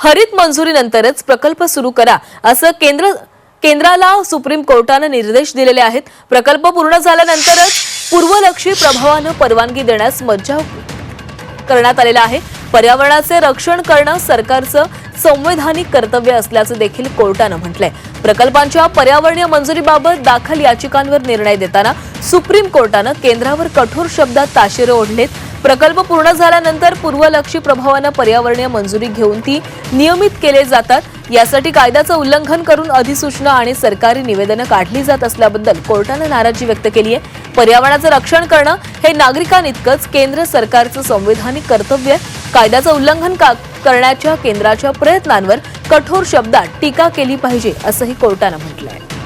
हरित मंजुरीनंतरच प्रकल्प सुरू करा असं केंद्र केंद्राला सुप्रीम कोर्टानं निर्देश दिलेले आहेत. प्रकल्प पूर्ण झाल्यानंतरच पूर्वलक्षी प्रभावानं परवानगी देण्यास मज्जाव करण्यात आलेला आहे. पर्यावरणाचे रक्षण करणं सरकारचं संवैधानिक कर्तव्य असल्याचं देखील कोर्टानं म्हटलंय. प्रकल्पांच्या पर्यावरणीय मंजुरीबाबत दाखल याचिकांवर निर्णय देताना सुप्रीम कोर्टानं केंद्रावर कठोर शब्दात ताशेरे ओढलेत. प्रकल्प पूर्ण झाल्यानंतर पूर्वलक्षी प्रभावानं पर्यावरणीय मंजुरी घेऊन ती नियमित केले जातात. यासाठी कायद्याचं उल्लंघन करून अधिसूचना आणि सरकारी निवेदनं काढली जात असल्याबद्दल कोर्टानं नाराजी व्यक्त केली आहे. पर्यावरणाचं रक्षण करणं हे नागरिकांइतकंच केंद्र सरकारचं संवैधानिक कर्तव्य कायद्याचं उल्लंघन का करण्याच्या केंद्राच्या प्रयत्नांवर कठोर शब्दात टीका केली पाहिजे असंही कोर्टानं म्हटलंय.